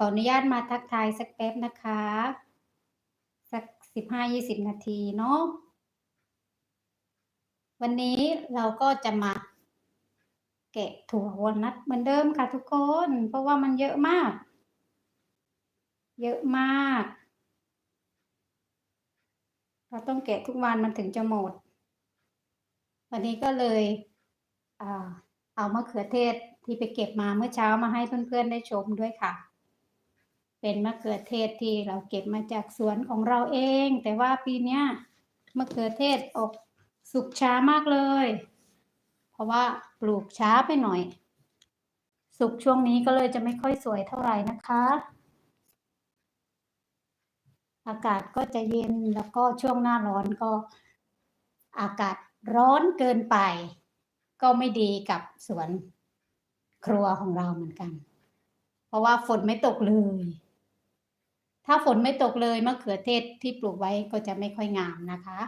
ขออนุญาตมาทักทายสักแป๊บนะคะ สักสิบห้ายี่สิบนาทีเนาะวันนี้เราก็จะมาแกะถั่ววอลนัทเหมือนเดิมค่ะทุกคน เพราะว่ามันเยอะมาก เยอะมาก เราต้องแกะทุกวันมันถึงจะหมด วันนี้ก็เลยเอามะเขือเทศที่ไปเก็บมาเมื่อเช้ามาให้เพื่อนๆได้ชมด้วยค่ะ เป็นมะเขือเทศที่เราเก็บมาจากสวนของเราเอง แต่ว่าปีเนี้ยมะเขือเทศออกสุกช้ามากเลย เพราะว่าปลูกช้าไปหน่อย สุกช่วงนี้ก็เลยจะไม่ค่อยสวยเท่าไหร่นะคะ อากาศก็จะเย็นแล้วก็ช่วงหน้าร้อนก็ อากาศร้อนเกินไป ก็ไม่ดีกับสวนครัวของเราเหมือนกัน เพราะว่าฝนไม่ตกเลย ถ้าฝนไม่ตกเลยมะเขือเทศที่ปลูกไว้ก็จะไม่ค่อยงามนะคะ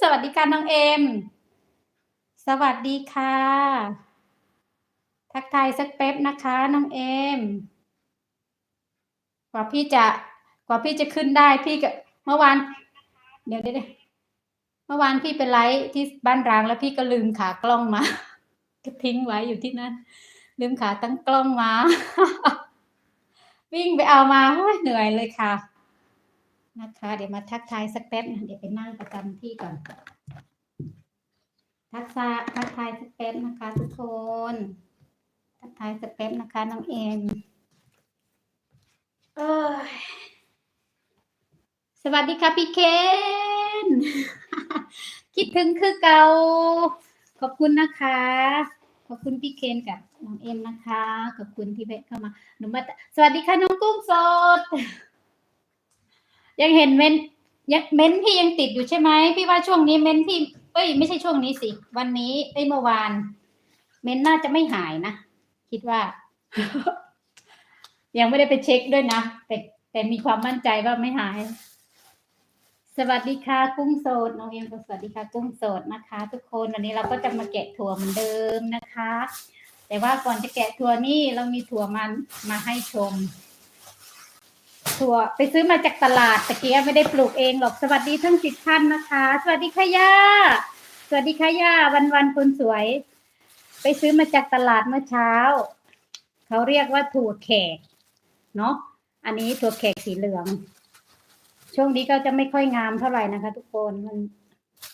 สวัสดีค่ะน้องเอ็ม สวัสดีค่ะ ทักทายสักแป๊บนะคะน้องเอ็ม กว่าพี่จะกว่าพี่จะขึ้นได้พี่ก็เมื่อวาน เดี๋ยวเดี๋ยวเมื่อวานพี่ไปไลฟ์ที่บ้านร้างแล้วพี่ก็ลืมขากล้องมา ก็ทิ้งไว้อยู่ที่นั่น ลืมขาตั้งกล้องมา วิ่งไปเอามาโอ้ยเหนื่อยเลยค่ะ นะคะ เดี๋ยวมาทักทายสักแป๊บเดี๋ยวไปนั่งประจำที่ก่อน ทักทายทักทายสักแป๊บนะคะ ทุกคน ทักทายสักแป๊บนะคะน้องเอ็มเอ้ยสวัสดีค่ะพี่เคนคิดถึงคือเก่าขอบคุณนะคะ ขอบคุณพี่เคนกับน้องเอ็มนะคะ ขอบคุณที่แวะเข้ามาหนูมาสวัสดีค่ะน้องกุ้งสด ยังเห็นเม้นยังเม้นพี่ยังติดอยู่ใช่ไหมพี่ว่าช่วงนี้เม้นพี่เอ้ยไม่ใช่ช่วงนี้สิ วันนี้ไอ้เมื่อวาน เม้นน่าจะไม่หายนะ คิดว่า ยังไม่ได้ไปเช็คด้วยนะแต่แต่มีความมั่นใจว่าไม่หาย สวัสดีค่ะกุ้งโสดน้องเอ็มสวัสดีค่ะกุ้งโสดนะคะ ทุกคนวันนี้เราก็จะมาแกะถั่วเหมือนเดิมนะคะ แต่ว่าก่อนจะแกะถั่วนี่เรามีถั่วมันมาให้ชม ถั่วไปซื้อมาจากตลาดตะเกียไม่ได้ปลูกเองหรอกสวัสดีทั้งสิบท่านนะคะ สวัสดีค่ะย่าสวัสดีค่ะย่าวันวันคนสวย ไปซื้อมาจากตลาดเมื่อเช้าเขาเรียกว่าถั่วแขกเนาะอันนี้ถั่วแขกสีเหลือง ช่วงนี้ก็จะไม่ค่อยงามเท่าไหร่นะคะ ทุกคนมัน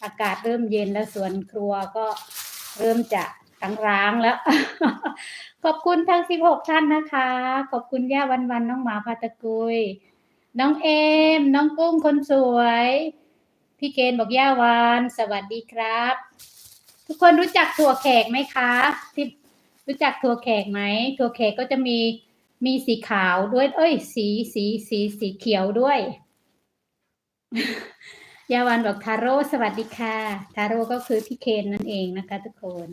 อากาศเริ่มเย็นแล้วสวนครัวก็เริ่มจะร้างแล้ว ขอบคุณทั้งสิบหกท่านนะคะ ขอบคุณย่าวันวันน้องหมาพาตะกุย น้องเอม น้องกุ้งคนสวย พี่เกณฑ์บอกย่าวานสวัสดีครับ ทุกคนรู้จักถั่วแขกไหมคะที่รู้จักถั่วแขกไหมถั่วแขกก็จะมีมีสีขาวด้วย เอ้ย สีสีสีสีเขียวด้วย ยาวันบอกทาโร่สวัสดีค่ะ ทาโร่ก็คือพี่เคนนั่นเองนะคะ ทุกคน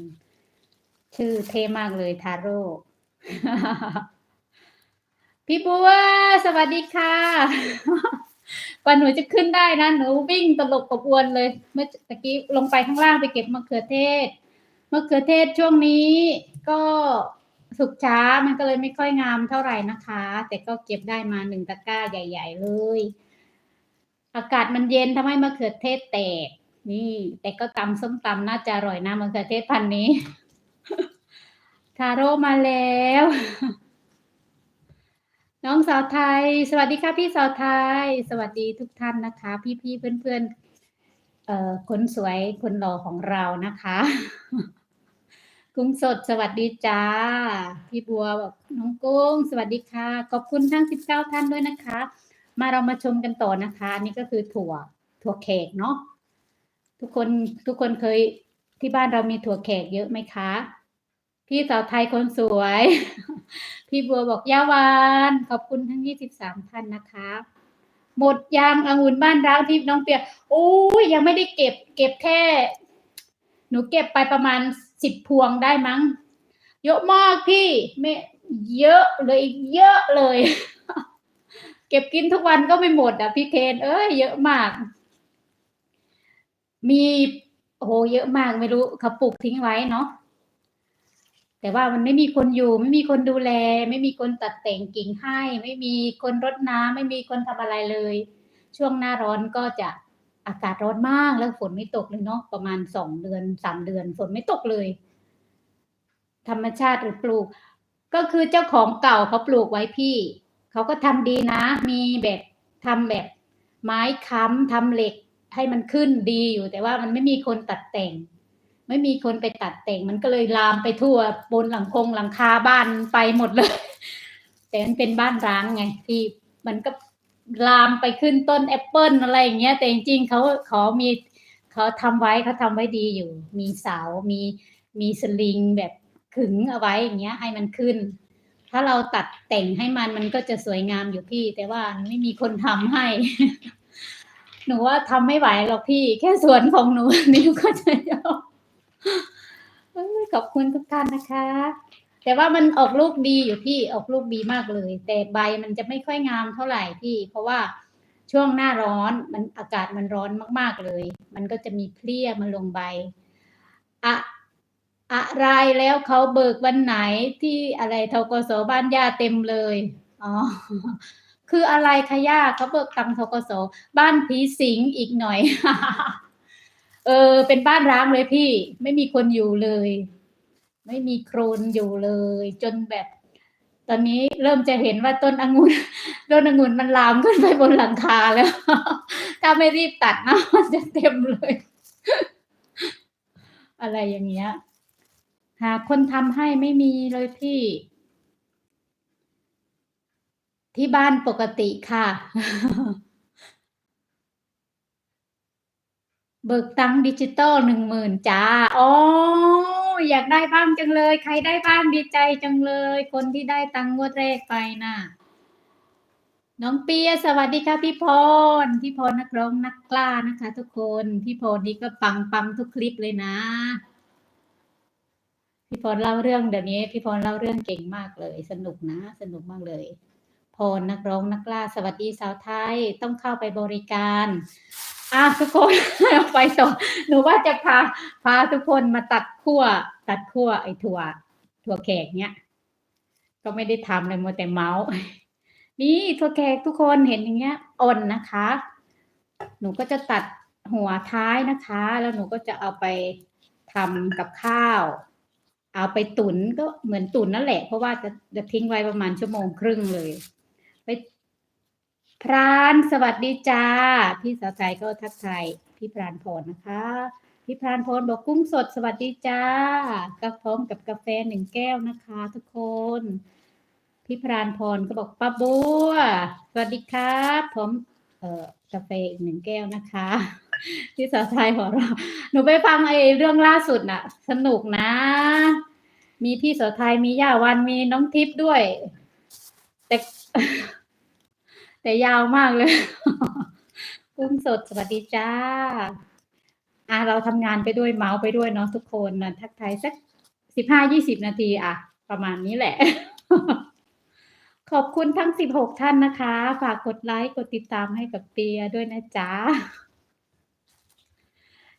ชื่อเท่มากเลยทาโร่พี่บัวสวัสดีค่ะกว่าหนูจะขึ้นได้นะหนูวิ่งตลบกบอวนเลย เมื่อตะกี้ลงไปข้างล่างไปเก็บมะเขือเทศมะเขือเทศช่วงนี้ก็สุกช้ามันก็เลยไม่ค่อยงามเท่าไหร่นะคะ แต่ก็เก็บได้มาหนึ่งตะกร้าใหญ่ ๆ เลย อากาศมันเย็นทำให้มะเขือเทศแตก นี่ แต่ก็ตำส้มตำน่าจะอร่อยนะมะเขือเทศพันนี้ ทาโร่มาแล้ว น้องสาวไทย สวัสดีค่ะพี่สาวไทย สวัสดีทุกท่านนะคะ พี่ๆเพื่อนๆเอ่อคนสวยคนหล่อของเรานะคะกุ้งสดสวัสดีจ้า พี่บัวบอกน้องกุ้งสวัสดีค่ะ ขอบคุณทั้งสิบเก้าท่านด้วยนะคะ มาเรามาชมกันต่อนะคะอันนี่ก็คือถั่วถั่วแขกเนาะทุกคนทุกคนเคยที่บ้านเรามีถั่วแขกเยอะไหมคะ พี่สาวไทยคนสวย พี่บัวบอกยาวาน ขอบคุณทั้งยี่สิบสามท่านนะคะ หมดยางองุ่นบ้านร้างที่น้องเปียกโอ้ยยังไม่ได้เก็บ เก็บแค่ หนูเก็บไปประมาณสิบพวงได้มั้ง เยอะมากพี่ไม่เยอะเลยเยอะเลย เก็บกินทุกวันก็ไม่หมดอะพี่เคนเอ้ยเยอะมาก มีโหเยอะมากไม่รู้เขาปลูกทิ้งไว้เนาะแต่ว่ามันไม่มีคนอยู่ ไม่มีคนดูแล ไม่มีคนตัดแต่งกิ่งให้ ไม่มีคนรดน้ำไม่มีคนทำอะไรเลย ช่วงหน้าร้อนก็จะอากาศร้อนมากแล้วฝนไม่ตกเลยเนาะประมาณสองเดือนสามเดือนฝนไม่ตกเลย ธรรมชาติหรือปลูก ก็คือเจ้าของเก่าเขาปลูกไว้พี่ เขาก็ทำดีนะ มีแบบทำแบบไม้ค้ำทำเหล็กให้มันขึ้นดีอยู่ แต่ว่ามันไม่มีคนตัดแต่ง ไม่มีคนไปตัดแต่ง มันก็เลยลามไปทั่วบนหลังคงหลังคาบ้านไปหมดเลย แต่มันเป็นบ้านร้างไงที่มันก็ลามไปขึ้นต้นแอปเปิลอะไรอย่างเงี้ย แต่จริงๆเขาเขามีเขาทำไว้เขาทำไว้ดีอยู่ มีเสา มีมีสลิงแบบขึงเอาไว้อย่างเงี้ย ให้มันขึ้น ถ้าเราตัดแต่งให้มันมันก็จะสวยงามอยู่พี่ แต่ว่าไม่มีคนทำให้ หนูว่าทำไม่ไหวหรอกพี่ แค่สวนของหนูนี่ก็จะยอมเอ้ยขอบคุณทุกท่านนะคะ แต่ว่ามันออกลูกดีอยู่พี่ออกลูกดีมากเลย แต่ใบมันจะไม่ค่อยงามเท่าไหร่พี่ เพราะว่าช่วงหน้าร้อนมันอากาศมันร้อนมาก ๆเลย มันก็จะมีเพลี้ยมาลงใบอะ อะไรแล้วเขาเบิกวันไหนที่อะไรทกสบ้านย่าเต็มเลยอ๋อคืออะไรคะย่าเขาเบิกตังทกสบ้านผีสิงอีกหน่อย เออ เป็นบ้านร้างเลยพี่ ไม่มีคนอยู่เลย ไม่มีโครนอยู่เลย จนแบบ ตอนนี้เริ่มจะเห็นว่าต้นองุ่นต้นองุ่นมันลามขึ้นไปบนหลังคาแล้ว ถ้าไม่รีบตัดนะมันจะเต็มเลย อะไรอย่างเงี้ย หาคนทำให้ไม่มีเลยพี่ ที่บ้านปกติค่ะ เบิกตังดิจิตอลหนึ่งหมื่นจ้าอ๋ออยากได้บ้างจังเลย ใครได้บ้างดีใจจังเลย คนที่ได้ตังงวดแรกไปน่ะ น้องเปียสวัสดีค่ะพี่พรพี่พรนักร้องนักกล้านะคะ ทุกคน พี่พรนี่ก็ปังปังทุกคลิปเลยนะ พี่พรเล่าเรื่องเดี๋ยวนี้พี่พรเล่าเรื่องเก่งมากเลย สนุกนะ สนุกมากเลย พรนักร้องนักล้าสวัสดีสาวไทยต้องเข้าไปบริการอะทุกคน ไปต่อหนูว่าจะพาพาทุกคนมาตัดขั้วตัดขั้วไอ้ถั่วถั่วแขกเนี้ยก็ไม่ได้ทำเลยมัวแต่เมาส์นี่ถั่วแขกทุกคนเห็นอย่างเงี้ยอ่อนนะคะ หนูก็จะตัดหัวท้ายนะคะ แล้วหนูก็จะเอาไปทำกับข้าว เอาไปตุนก็เหมือนตุนนั่นแหละ เพราะว่าจะจะทิ้งไว้ประมาณชั่วโมงครึ่งเลย ไป พรานสวัสดีจ้า พี่สาวไทยก็ทักทายพี่พรานพรนะคะ พี่พรานพรบอกกุ้งสดสวัสดีจ้ากับพร้อมกับกาแฟหนึ่งแก้วนะคะ ทุกคน พี่พรานพรก็บอกป้าบัวสวัสดีครับ ผมเอ่อกาแฟอีกหนึ่งแก้วนะคะ พี่สาวไทยของเราหนูไปฟังไอ้เรื่องล่าสุดน่ะ สนุกนะ มีพี่สาวไทยมีย่าวันมีน้องทิพย์ด้วย แต่ แต่ยาวมากเลยกุ้งสดสวัสดีจ้า อะเราทำงานไปด้วยเมาส์ไปด้วยเนาะทุกคนนะทักทายสักสิบห้ายี่สิบนาทีอะ ประมาณนี้แหละ ขอบคุณทั้งสิบหกท่านนะคะ ฝากกดไลค์ กดติดตามให้กับเปียด้วยนะจ๊ะ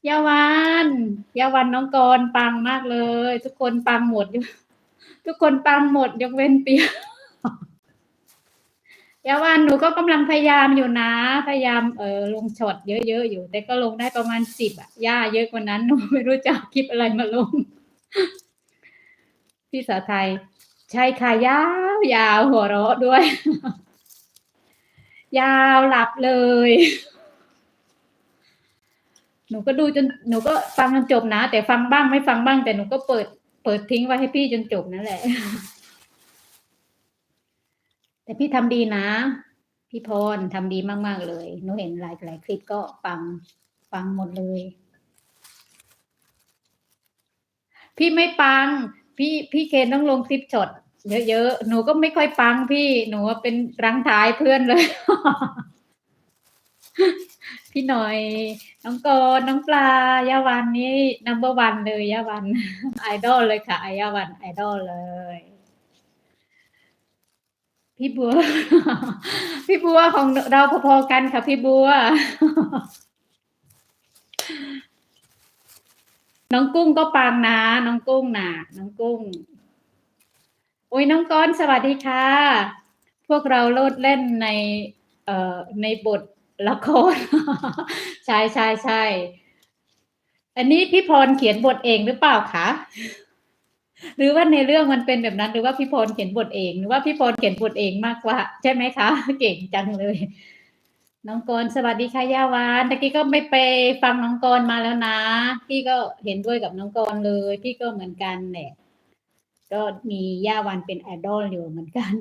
ยาวันยาวันน้องกรปังมากเลย ทุกคนปังหมด ทุกคนปังหมด ยกเว้นเปียยาวันหนูก็กำลังพยายามอยู่นะ พยายามเออลงช็อตเยอะๆอยู่ แต่ก็ลงได้ประมาณสิบอะย่าเยอะกว่านั้นหนูไม่รู้จะคลิปอะไรมาลง พี่สาไทย ใช่ค่ะยาวยาวหัวเราะด้วย ยาวหลับเลย หนูก็ดูจนหนูก็ฟังจนจบนะ แต่ฟังบ้างไม่ฟังบ้าง แต่หนูก็เปิด เปิดทิ้งไว้ให้พี่จนจบนั่นแหละ แต่พี่ทำดีนะ พี่พรทำดีมากๆเลยหนูเห็นหลายหลายคลิปก็ปังปังหมดเลย พี่ไม่ปัง พี่พี่เคนต้องลงคลิปช็อตเยอะๆ หนูก็ไม่ค่อยปังพี่ หนูว่าเป็นรังท้ายเพื่อนเลย พี่หน่อย น้องกรณ์น้องปลายาวันนี่นัมเบอร์วันเลยยาวันไอดอลเลยค่ะไอยาวันไอดอลเลย พี่บัว พี่บัวของเราพอๆกันค่ะ พี่บัว น้องกุ้งก็ปังนะ น้องกุ้งนะน้องกุ้งโอ้ยน้องก้อนสวัสดีค่ะ พวกเราโลดเล่นใน เอ่อในบท ละครใช่ใช่ใช่อันนี้พี่พรเขียนบทเองหรือเปล่าคะหรือว่าในเรื่องมันเป็นแบบนั้น หรือว่าพี่พรเขียนบทเอง หรือว่าพี่พรเขียนบทเองมากกว่า ใช่ไหมคะ เก่งจังเลย น้องกรสวัสดีค่ะย่าวานตะกี้ก็ไม่ไปฟังน้องกรมาแล้วนะ พี่ก็เห็นด้วยกับน้องกรเลย พี่ก็เหมือนกันแหละก็มีย่าวันเป็นไอดอลอยู่เหมือนกัน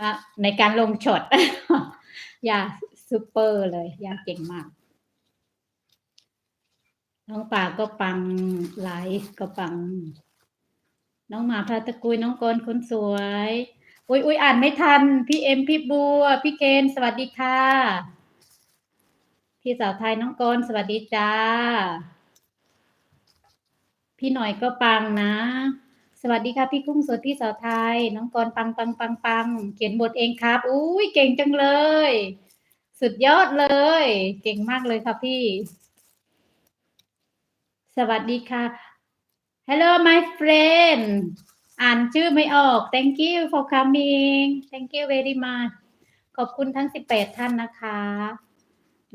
อะในการลงช็อตย่า ซูเปอร์เลยย่าเก่งมาก น้องป่าก็ปังไลฟ์ก็ปัง น้องหมาพระตะกุยน้องกรคนสวยอุ้ยอุ้ยอ่านไม่ทัน พี่เอ็มพี่บัว พี่เกณฑ์สวัสดีค่ะ พี่สาวไทยน้องกรสวัสดีจ้า พี่หน่อยก็ปังนะ สวัสดีค่ะ พี่กุ้งสดพี่สาวไทย น้องกรปังปังปังปังเขียนบทเองครับ อุ้ยเก่งจังเลย สุดยอดเลย เก่งมากเลยค่ะพี่ สวัสดีค่ะ Hello my friend อ่านชื่อไม่ออก Thank you for coming Thank you very much ขอบคุณทั้ง 18 ท่านนะคะ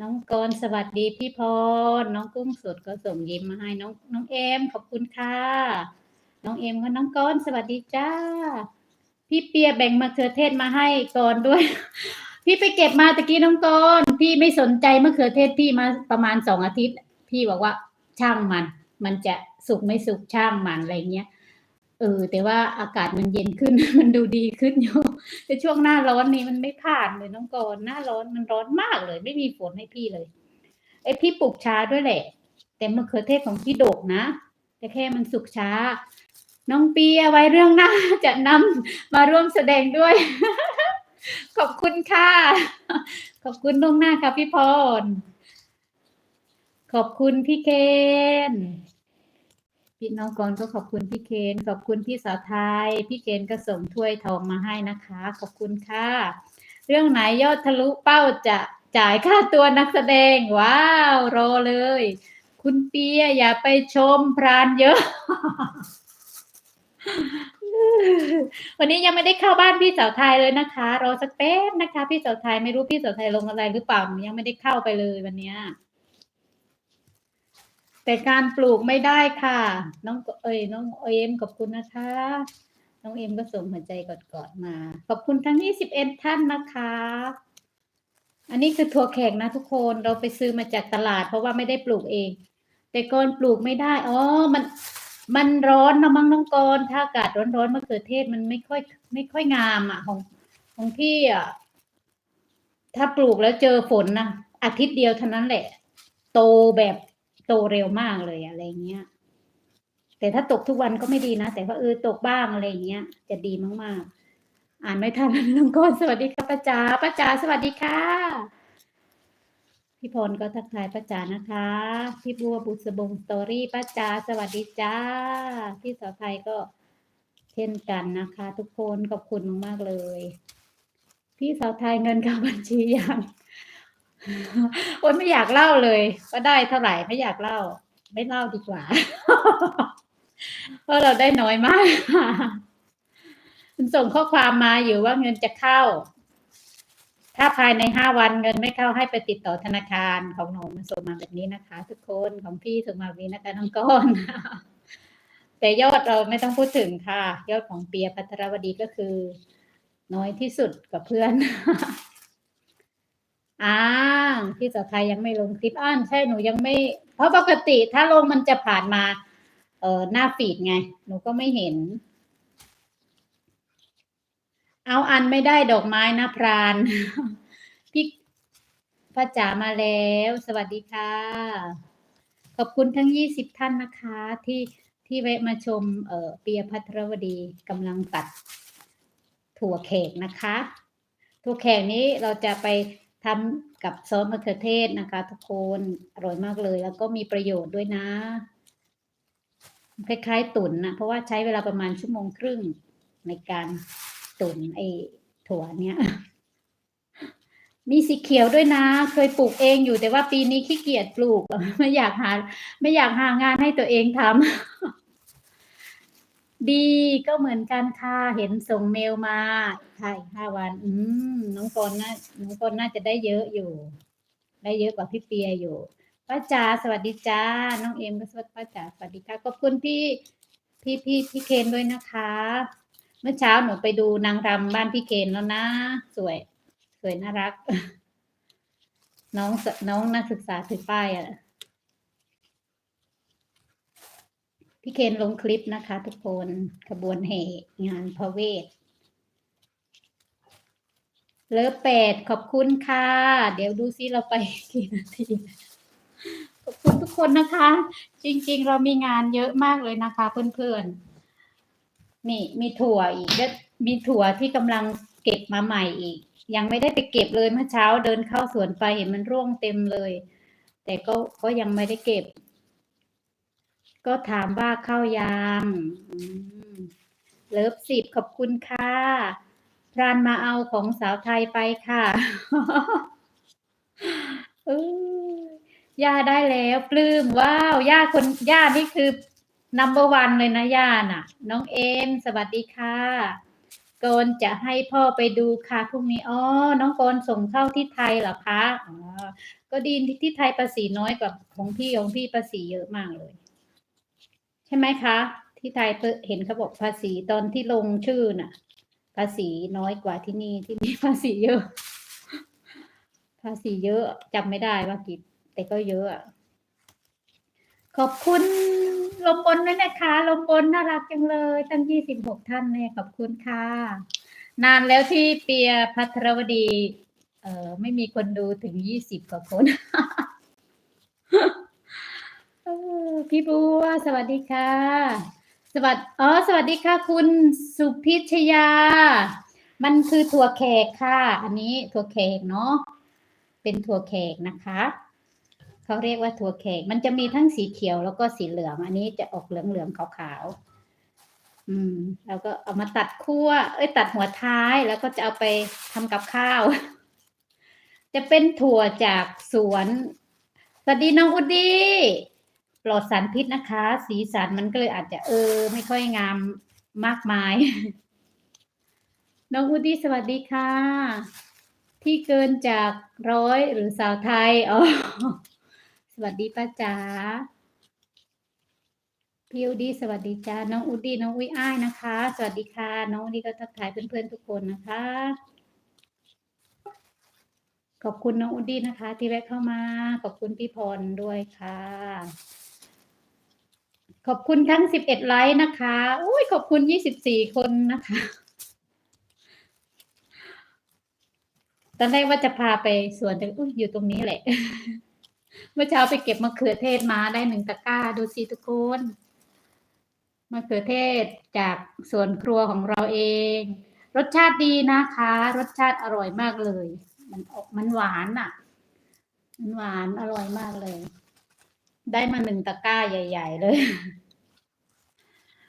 น้องกรสวัสดีพี่พร น้องกุ้งสดก็ส่งยิ้มมาให้ น้องน้องเอม ขอบคุณค่ะ น้องเอมก็น้องกรสวัสดีจ้า พี่เปียแบ่งมะเขือเทศมาให้ก่อนด้วย พี่ไปเก็บมาตะกี้น้องกรณ์พี่ไม่สนใจมะเขือเทศพี่มาประมาณสองอาทิตย์ พี่บอกว่าช่างมัน มันจะสุกไม่สุกช่างมันอะไรเงี้ยเออแต่ว่าอากาศมันเย็นขึ้น มันดูดีขึ้นอยู่แต่ช่วงหน้าร้อนนี้มันไม่ผ่านเลยน้องกรณ์หน้าร้อนมันร้อนมากเลย ไม่มีฝนให้พี่เลยไอพี่ปลูกช้าด้วยแหละ แต่มะเขือเทศของพี่โดกนะ แต่แค่มันสุกช้า น้องเปียไว้เรื่องหน้าจะนำมาร่วมแสดงด้วย ขอบคุณค่ะ ขอบคุณล่วงหน้าค่ะพี่พร ขอบคุณพี่เคนพี่น้องกรก็ขอบคุณพี่เคนขอบคุณพี่สาวไทย พี่เคนก็ส่งถ้วยทองมาให้นะคะ ขอบคุณค่ะ เรื่องไหนยอดทะลุเป้าจะจ่ายค่าตัวนักแสดง ว้าว รอเลย คุณเปียอย่าไปชมพรานเยอะ วันนี้ยังไม่ได้เข้าบ้านพี่สาวไทยเลยนะคะรอสักแป๊บนะคะ พี่สาวไทยไม่รู้พี่สาวไทยลงอะไรหรือเปล่ายังไม่ได้เข้าไปเลยวันเนี้ยแต่การปลูกไม่ได้ค่ะ น้องเอ้ยน้องเอ็มขอบคุณนะคะ น้องเอ็มก็ส่งหัวใจกอดๆมา ขอบคุณทั้ง 21 ท่านนะคะ อันนี้คือถั่วแขกนะทุกคนเราไปซื้อมาจากตลาด เพราะว่าไม่ได้ปลูกเอง แต่ก่อนปลูกไม่ได้อ๋อมัน มันร้อนนะมั้งน้องกรถ้าอากาศร้อนๆมะเขือเทศมันไม่ค่อย ไม่ค่อยงามอะของของพี่อะถ้าปลูกแล้วเจอฝนนะอาทิตย์เดียวเท่านั้นแหละ โตแบบโตเร็วมากเลยอะไรเงี้ย แต่ถ้าตกทุกวันก็ไม่ดีนะ แต่ว่าเออตกบ้างอะไรเงี้ย จะดีมากๆ อ่านไม่ทันน้องก้อนสวัสดีค่ะป้าจ๋าป้าจ๋าสวัสดีค่ะ พี่พรก็ทักทายป้าจ๋านะคะ พี่บัวบุษบงสตอรี่ป้าจ๋าสวัสดีจ้า พี่สาวไทยก็เช่นกันนะคะ ทุกคนขอบคุณมากๆเลย พี่สาวไทยเงินเข้าบัญชียังโอ๊ยไม่อยากเล่าเลยว่าได้เท่าไหร่ไม่อยากเล่า ไม่เล่าดีกว่า เพราะเราได้น้อยมากมันส่งข้อความมาอยู่ว่าเงินจะเข้า ถ้าภายในห้าวันเงินไม่เข้าให้ไปติดต่อธนาคารของหนูมันส่งมาแบบนี้นะคะ ทุกคนของพี่ส่งมาแบบนี้นะคะน้องก้อนแต่ยอดเราไม่ต้องพูดถึงค่ะ ยอดของเปียพัทรวดีก็คือ น้อยที่สุดกับเพื่อนอ่าพี่สาวไทยยังไม่ลงคลิปอ่านใช่หนูยังไม่ เพราะปกติถ้าลงมันจะผ่านมา เออหน้าฟีดไง หนูก็ไม่เห็น เอาอันไม่ได้ดอกไม้นะพรานพี่พ่อจ๋ามาแล้ว สวัสดีค่ะ ขอบคุณทั้งยี่สิบท่านนะคะ ที่ที่แวะมาชมเอ่อเปียพัทรวดีกำลังตัดถั่วแขกนะคะ ถั่วแขกนี้เราจะไปทำกับซอสมะเขือเทศนะคะ ทุกคนอร่อยมากเลย แล้วก็มีประโยชน์ด้วยนะ คล้ายๆตุ๋นนะเพราะว่าใช้เวลาประมาณชั่วโมงครึ่งในการ ตุ๋นไอ้ถั่วเนี้ยมีสีเขียวด้วยนะ เคยปลูกเองอยู่แต่ว่าปีนี้ขี้เกียจปลูก ไม่อยากหา ไม่อยากหางานให้ตัวเองทำดีก็เหมือนกันค่ะเห็นส่งเมลมาค่ะอีกห้าวัน อืมน้องกรณ์น่าน้องกรณ์น่าจะได้เยอะอยู่ ได้เยอะกว่าพี่เปียอยู่ป้าจ๋าสวัสดีจ้า น้องเอ็มก็สวัสดีป้าจ๋าสวัสดีค่ะขอบคุณพี่พี่พี่พี่เคนด้วยนะคะ เมื่อเช้าหนูไปดูนางรำบ้านพี่เคนแล้วนะ สวย สวยน่ารัก น้องน้องนักศึกษาถือป้ายอะพี่เคนลงคลิปนะคะ ทุกคนขบวนแห่งานพระเวทเลิฟเป็ดขอบคุณค่ะ เดี๋ยวดูซิเราไปกี่นาทีขอบคุณทุกคนนะคะ จริงๆ เรามีงานเยอะมากเลยนะคะเพื่อนๆ นี่มีถั่วอีกเยอะมีถั่วที่กำลังเก็บมาใหม่อีก ยังไม่ได้ไปเก็บเลยเมื่อเช้าเดินเข้าสวนไปเห็นมันร่วงเต็มเลย แต่ก็ก็ยังไม่ได้เก็บ ก็ถามว่าเข้ายังเลิฟสิบขอบคุณค่ะพรานมาเอาของสาวไทยไปค่ะย่าได้แล้ว ปลื้มว้าวย่าคนย่านี่คือ number one เลยนะย่าน่ะ น้องเอม สวัสดีค่ะโกนจะให้พ่อไปดูค่ะพรุ่งนี้อ๋อน้องโกนส่งเข้าที่ไทยเหรอคะอ๋อก็ดีที่ที่ไทยภาษีน้อยกว่าของพี่ของพี่ภาษีเยอะมากเลย ใช่ไหมคะ ที่ไทยเห็นเขาบอกภาษีตอนที่ลงชื่อน่ะ ภาษีน้อยกว่าที่นี่ที่นี่ภาษีเยอะ ภาษีเยอะจำไม่ได้ว่ากี่แต่ก็เยอะอะ ขอบคุณลมบนด้วยนะคะ ลมบนน่ารักจังเลย ตั้งยี่สิบหกท่านเลยขอบคุณค่ะ นานแล้วที่เปียพัทรวดี เออไม่มีคนดูถึงยี่สิบกว่าคนพี่บัวสวัสดีค่ะ สวัสดีอ๋อสวัสดีค่ะ คุณสุพิชยา มันคือถั่วแขกค่ะ อันนี้ถั่วแขกเนาะเป็นถั่วแขกนะคะ เขาเรียกว่าถั่วแขกมันจะมีทั้งสีเขียวแล้วก็สีเหลือง อันนี้จะออกเหลืองเหลืองๆขาวๆอืม แล้วก็เอามาตัดคั่ว เอ้ยตัดหัวท้ายแล้วก็จะเอาไปทำกับข้าว จะเป็นถั่วจากสวนสวัสดีน้องอุดดี้ปลอดสารพิษนะคะ สีสันมันก็เลยอาจจะเออ ไม่ค่อยงามมากมาย น้องอุดดี้สวัสดีค่ะ ที่เกินจากร้อยหรือสาวไทย อ๋อ วัสดีป้าจ๋าพี่อุดดี้สวัสดีจ้าน้องอุดดี้น้องอุ้ยอ้ายนะคะ สวัสดีค่ะ น้องอุดดี้ก็ทักทายเพื่อนๆทุกคนนะคะ ขอบคุณน้องอุดดี้นะคะ ที่แวะเข้ามา ขอบคุณพี่พรด้วยค่ะ ขอบคุณทั้งสิบเอ็ดไลค์นะคะอุ้ยขอบคุณยี่สิบสี่คนนะคะตอนแรกว่าจะพาไปสวนแต่อุ้ยอยู่ตรงนี้แหละ เมื่อเช้าไปเก็บมะเขือเทศมาได้หนึ่งตะกร้าดูสิทุกคนมะเขือเทศจากสวนครัวของเราเอง รสชาติดีนะคะ รสชาติอร่อยมากเลย มันออกมันหวานอะ มันหวานอร่อยมากเลย ได้มาหนึ่งตะกร้าใหญ่ ๆ เลย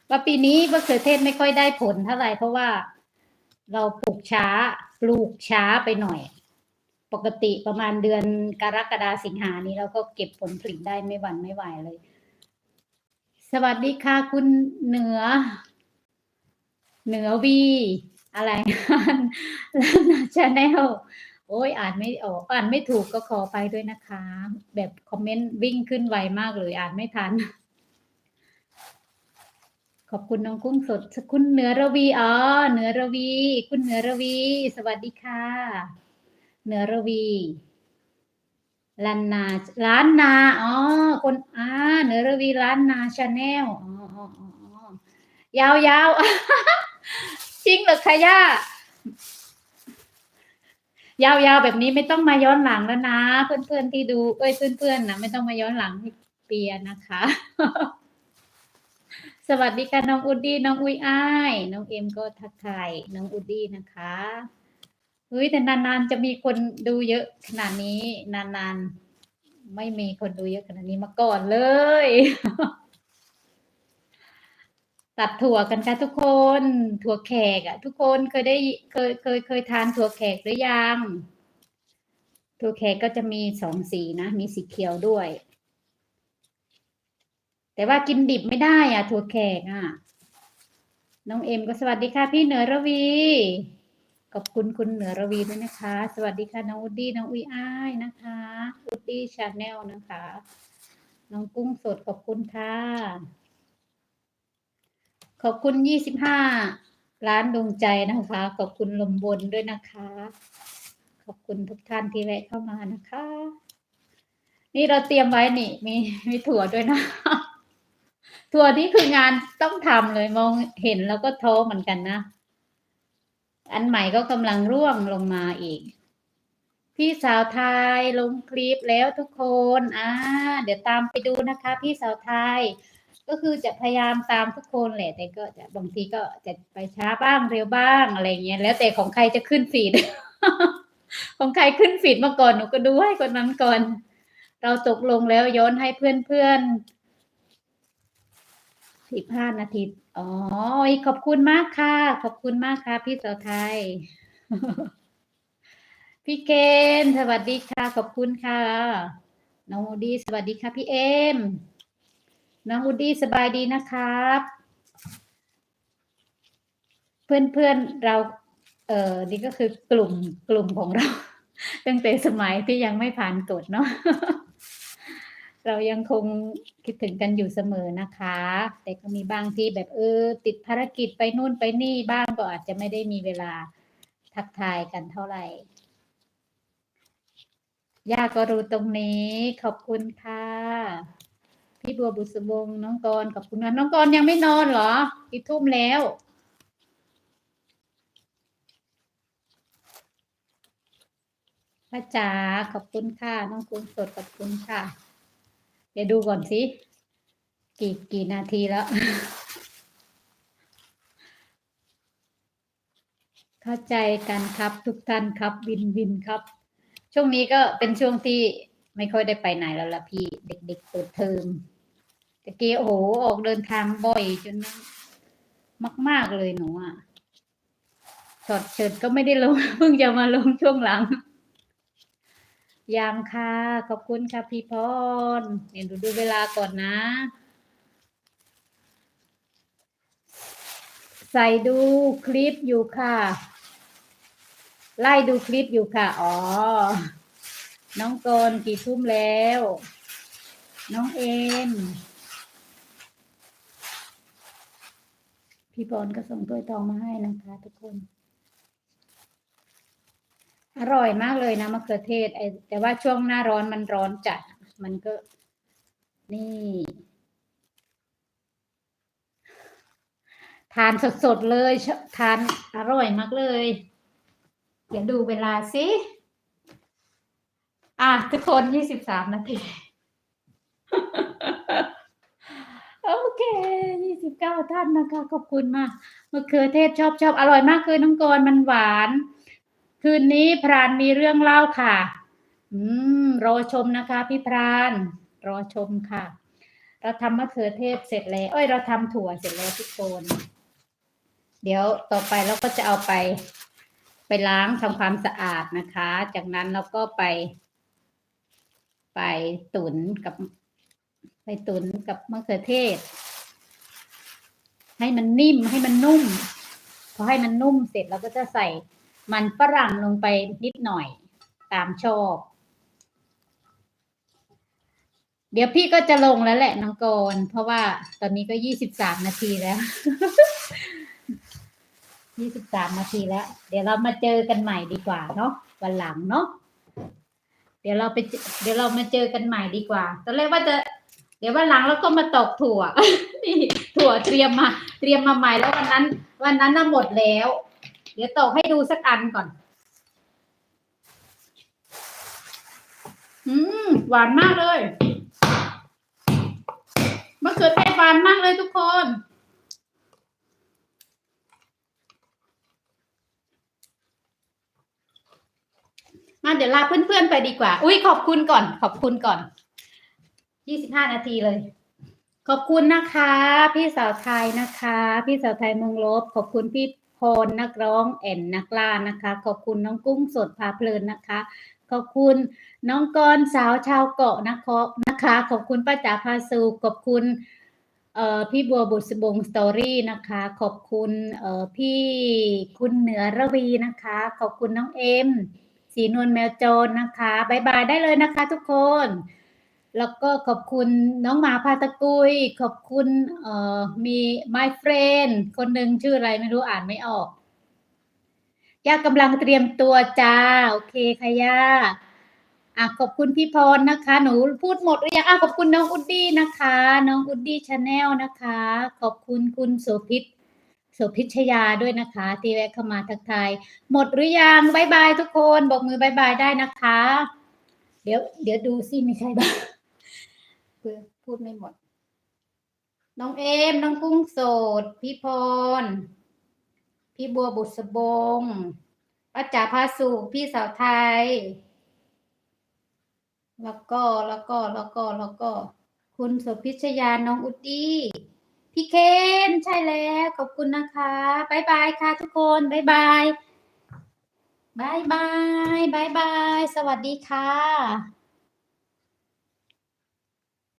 ว่าปีนี้มะเขือเทศไม่ค่อยได้ผลเท่าไหร่เพราะว่าเราปลูกช้า ปลูกช้าไปหน่อย ปกติประมาณเดือนกรกฎาสิงหานี้เราก็เก็บผลผลิตได้ไม่หวั่นไม่ไหวเลย สวัสดีค่ะคุณเหนือ เหนือวี อะไรล้วนะชาแนลโอ้ยอ่านไม่ออกอ่านไม่ถูกก็ขอไปด้วยนะคะ แบบคอมเมนต์วิ่งขึ้นไวมากเลยอ่านไม่ทัน ขอบคุณน้องกุ้งสด คุณเหนือระวีอ๋อเหนือระวี คุณเหนือระวี สวัสดีค่ะ เนือระวีลันนาล้านนาอ๋อคนอ่าเนือระวีล้านนาชาแนลอ๋ออ๋ออ๋อยาวยาวจริงเหรอคะย่ายาวยๆแบบนี้ไม่ต้องมาย้อนหลังแล้วนะ เพื่อนๆที่ดูเอ้ยเพื่อนๆนะไม่ต้องมาย้อนหลังให้เปียนะคะ สวัสดีค่ะน้องอุดดี้น้องอุ้ยอ้ายน้องเอ็มก็ทักทายน้องอุดดี้นะคะ เฮ้ยแต่นานๆจะมีคนดูเยอะขนาดนี้ นานๆ ไม่มีคนดูเยอะขนาดนี้มาก่อนเลย ตัดถั่วกันค่ะทุกคน ถั่วแขกอะทุกคนเคยได้เคยเคยเคยทานถั่วแขกหรือยัง ถั่วแขกก็จะมีสองสีนะ มีสีเขียวด้วย แต่ว่ากินดิบไม่ได้อะถั่วแขกอะน้องเอ็มก็สวัสดีค่ะพี่เหนือระวี ขอบคุณคุณเหนือระวีด้วยนะคะ สวัสดีค่ะน้องอุดดี้น้องอุยอ้ายนะคะอุดดี้ชาแนลนะคะ น้องกุ้งสดขอบคุณค่ะ ขอบคุณยี่สิบห้าล้านดวงใจนะคะ ขอบคุณลมบนด้วยนะคะ ขอบคุณทุกท่านที่แวะเข้ามานะคะ นี่เราเตรียมไว้นี่มีมีถั่วด้วยนะ ถั่วนี่คืองานต้องทำเลยมองเห็นแล้วก็ท้อเหมือนกันนะ อันใหม่ก็กำลังร่วงลงมาอีก พี่สาวไทยลงคลิปแล้วทุกคนอ่าเดี๋ยวตามไปดูนะคะ พี่สาวไทย ก็คือจะพยายามตามทุกคนแหละ แต่ก็จะบางทีก็จะไปช้าบ้างเร็วบ้างอะไรเงี้ยแล้วแต่ของใครจะขึ้นฟีดของใครขึ้นฟีดมาก่อนหนูก็ดูให้คนนั้นก่อน เราตกลงแล้วย้อนให้เพื่อนเพื่อนสิบห้านาที อ๋อ ขอบคุณมากค่ะ ขอบคุณมากค่ะ พี่สาวไทย พี่เกณฑ์สวัสดีค่ะ ขอบคุณค่ะ น้องอูดี้สวัสดีค่ะ พี่เอม น้องอูดี้สบายดีนะครับ เพื่อนเพื่อนเรา เอ่อนี่ก็คือกลุ่มกลุ่มของเรา ตั้งแต่สมัยที่ยังไม่ผ่านกฎเนาะ เรายังคงคิดถึงกันอยู่เสมอนะคะ แต่ก็มีบางที่แบบเออ ติดภารกิจไปนู่นไปนี่บ้างก็อาจจะไม่ได้มีเวลาทักทายกันเท่าไหร่ย่าก็รู้ตรงนี้ขอบคุณค่ะ พี่บัวบุษบงน้องกรณ์ขอบคุณนะน้องกรณ์ยังไม่นอนเหรอกี่ทุ่มแล้วพระจ๋าขอบคุณค่ะ น้องกุ้งสดขอบคุณค่ะ เดี๋ยวดูก่อนสิ กี่กี่นาทีแล้ว เข้าใจกันครับทุกท่านครับวินวินครับ ช่วงนี้ก็เป็นช่วงที่ไม่ค่อยได้ไปไหนแล้วล่ะพี่เด็กๆเปิดเทอมตะกี้โอ้โหออกเดินทางบ่อยจนมาก ๆ เลยหนูอะถอดเชิดก็ไม่ได้ลงเพิ่งจะมาลงช่วงหลัง ยังค่ะ ขอบคุณค่ะพี่พรเดี๋ยวดูดูเวลาก่อนนะ ใส่ดูคลิปอยู่ค่ะ ไล่ดูคลิปอยู่ค่ะ อ๋อ น้องกนกี่ทุ่มแล้ว น้องเอ็มพี่พรก็ส่งถ้วทองมาให้นะคะทุกคน อร่อยมากเลยนะมะเขือเทศไอแต่ว่าช่วงหน้าร้อนมันร้อนจัด มันก็ นี่ ทานสดๆเลย ทานอร่อยมากเลย เดี๋ยวดูเวลาสิ อะ ทุกคนยี่สิบสามนาที โอเคยี่สิบเก้าท่านนะคะ ขอบคุณมากมะเขือเทศชอบชอบอร่อยมากเลยน้องกรมันหวาน คืนนี้พรานมีเรื่องเล่าค่ะ อืม รอชมนะคะ พี่พราน รอชมค่ะ เราทำมะเขือเทศเสร็จแล้ว เอ้ย เราทำถั่วเสร็จแล้วทุกคน เดี๋ยวต่อไปเราก็จะเอาไป ไปล้างทำความสะอาดนะคะ จากนั้นเราก็ไป ไปตุนกับ ไปตุนกับมะเขือเทศ ให้มันนิ่มให้มันนุ่มพอให้มันนุ่มเสร็จเราก็จะใส่ มันฝรั่งลงไปนิดหน่อย ตามชอบ เดี๋ยวพี่ก็จะลงแล้วแหละน้องโกรณ์เพราะว่าตอนนี้ก็ยี่สิบสามนาทีแล้วยี่สิบสามนาทีแล้ว เดี๋ยวเรามาเจอกันใหม่ดีกว่าเนาะวันหลังเนาะเดี๋ยวเราไปเจเดี๋ยวเรามาเจอกันใหม่ดีกว่า ตอนแรกว่าจะ เดี๋ยววันหลังเราก็มาตอกถั่วนี่ถั่วเตรียมมา เตรียมมาใหม่แล้ววันนั้น วันนั้นน่ะหมดแล้ว เดี๋ยวตกให้ดูสักอันก่อน อืม หวานมากเลยมะเขือเทศหวานมากเลยทุกคนมาเดี๋ยวลาเพื่อนๆไปดีกว่า อุ้ยขอบคุณก่อน ขอบคุณก่อนยี่สิบห้านาทีเลย ขอบคุณนะคะ พี่สาวไทยนะคะ พี่สาวไทยเมืองลบ ขอบคุณพี่ พรนักร้องแอนนักล่านะคะ ขอบคุณน้องกุ้งสดพาเพลินนะคะ ขอบคุณน้องกรสาวชาวเกาะนะคะนะคะ ขอบคุณป้าจ๋าพาสูขอบคุณเอ่อพี่บัวบุษบงสตอรี่นะคะ ขอบคุณเอ่อพี่คุณเหนือระวีนะคะ ขอบคุณน้องเอ็มสีนวลแมวโจรนะคะบายบายได้เลยนะคะทุกคน แล้วก็ขอบคุณน้องหมาพาตะกุย ขอบคุณเอ่อมี my friend คนหนึ่งชื่ออะไรไม่รู้อ่านไม่ออก ย่ากำลังเตรียมตัวจ้า โอเคค่ะย่าอะขอบคุณพี่พรนะคะ หนูพูดหมดหรือยังอะขอบคุณน้องอุดดี้นะคะ น้องอุดดี้ชาแนลนะคะ ขอบคุณคุณโสพิษโสพิชยาด้วยนะคะ ที่แวะเข้ามาทักทายหมดหรือยังบายบายทุกคนบอกมือบายบายได้นะคะ เดี๋ยวเดี๋ยวดูซิมีใครบ้าง พูดไม่หมด น้องเอม น้องกุ้งโสด พี่พร พี่บัวบุษบงป้าจ๋าพาสุพี่สาวไทย แล้วก็แล้วก็แล้วก็แล้วก็ คุณโสพิชยาน้องอุดดี้พี่เคนใช่แล้วขอบคุณนะคะบายบายค่ะทุกคนบายบายบายบายบายบายสวัสดีค่ะ